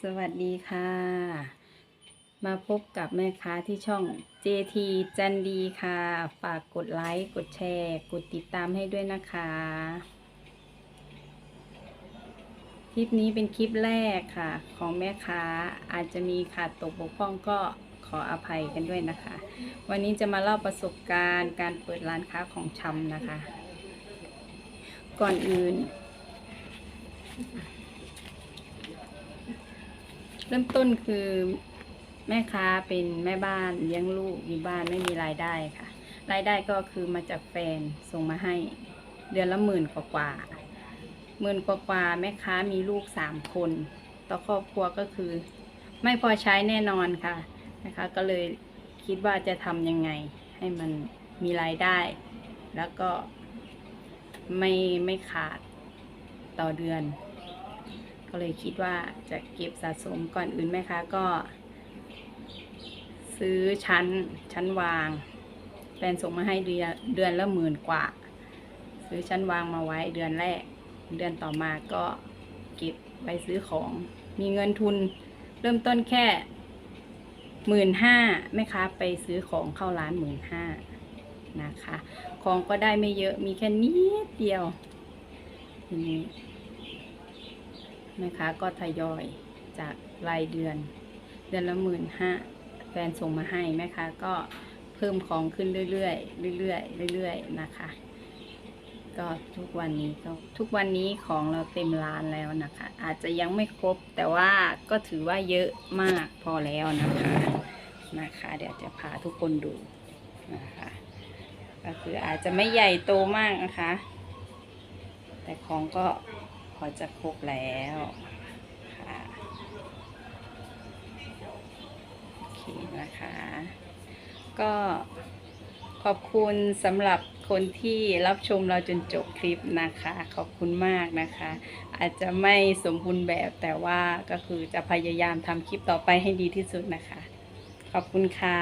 สวัสดีค่ะ มาพบกับแม่ค้าที่ช่อง JT จันดีค่ะ ฝากกดไลค์กดแชร์ กดติดตามให้ด้วยนะคะ คลิปนี้เป็นคลิปแรกค่ะ ของแม่ค้าอาจจะมีขาดตกบกพร่องก็ขออภัยกันด้วยนะคะ วันนี้จะมาเล่าประสบการณ์การเปิดร้านค้าของชำนะคะ ก่อนอื่น เริ่มต้นคือแม่ค้าเป็นแม่บ้านเลี้ยงลูกอยู่บ้านไม่มีรายได้ค่ะ รายได้ก็คือมาจากแฟนส่งมาให้ เดือนละหมื่นกว่ากว่าหมื่นกว่ากว่าแม่ค้ามีลูกสามคน ต่อครอบครัวก็คือ ไม่พอใช้แน่นอนค่ะนะคะก็เลยคิดว่าจะทำยังไง ให้มันมีรายได้ แล้วก็ไม่ไม่ขาดต่อเดือน ก็เลยคิดว่าจะเก็บสะสมก่อนอื่นไหมคะก็ ซื้อชั้นชั้นวางแฟนส่งมาให้เดือนเดือนละหมื่นกว่า ซื้อชั้นวางมาไว้เดือนแรก เดือนต่อมาก็เก็บไปซื้อของมีเงินทุนเริ่มต้นแค่หมื่นห้าแม่ค้าไปซื้อของเข้าร้านหมื่นห้านะคะ ของก็ได้ไม่เยอะมีแค่นิดเดียวทีนี้ แม่ค้าก็ทยอยจากรายเดือน เดือนละหมื่นห้าแฟนส่งมาให้แม่ค้าก็เพิ่มของขึ้นเรื่อยๆเรื่อยๆเรื่อยๆนะคะ ก็ทุกวันนี้ก็ทุกวันนี้ของเราเต็มร้านแล้วนะคะ อาจจะยังไม่ครบแต่ว่าก็ถือว่าเยอะมากพอแล้วนะคะนะคะ เดี๋ยวจะพาทุกคนดูนะคะก็คืออาจจะไม่ใหญ่โตมากนะคะ แต่ของก็ พอจะครบแล้วค่ะโอเคนะคะ ก็ขอบคุณสำหรับคนที่รับชมเราจนจบคลิปนะคะ ขอบคุณมากนะคะ อาจจะไม่สมบูรณ์แบบแต่ว่าก็คือจะพยายามทำคลิปต่อไปให้ดีที่สุดนะคะ ขอบคุณค่ะ